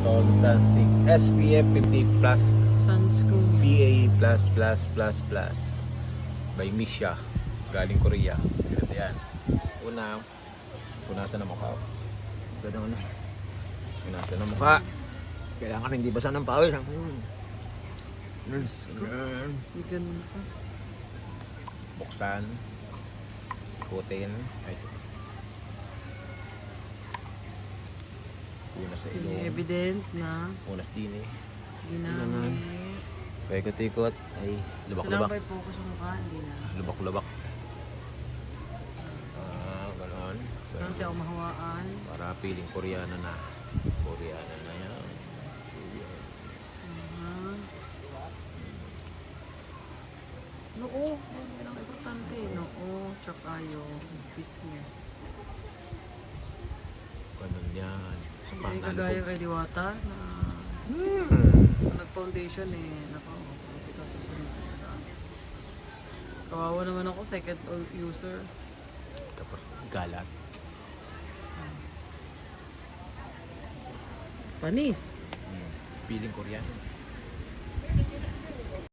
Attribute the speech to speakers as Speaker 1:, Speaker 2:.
Speaker 1: Sunsilk SPF 50 plus
Speaker 2: Sunscreen.
Speaker 1: PA plus plus plus plus by Misha galing Korea ganito yan una punasan ng mukha ganun ano punasan ng mukha kailangan hindi basa ng pawis Hmm. Hmm. Buksan ikutin ay punas sa
Speaker 2: Yung
Speaker 1: ilong
Speaker 2: evidence na
Speaker 1: punas din eh
Speaker 2: ginamit.
Speaker 1: paikot-ikot ay
Speaker 2: Kailangan
Speaker 1: lubak-lubak
Speaker 2: pa i-focus yung mukha, hindi na.
Speaker 1: lubak-lubak ah ganon
Speaker 2: Saan tayo mahawaan?
Speaker 1: para piling koreana na koreana na yan
Speaker 2: Uh-huh. Noo, yan ang importante. Noo, tsaka yung business.
Speaker 1: ganon yan sa
Speaker 2: Hindi
Speaker 1: pangalan
Speaker 2: kagaya kay Diwata na
Speaker 1: hmm.
Speaker 2: nag-foundation eh. Nako, kasi ka susunod. Kawawa naman ako, second user.
Speaker 1: tapos galat
Speaker 2: Panis.
Speaker 1: hmm. piling koreana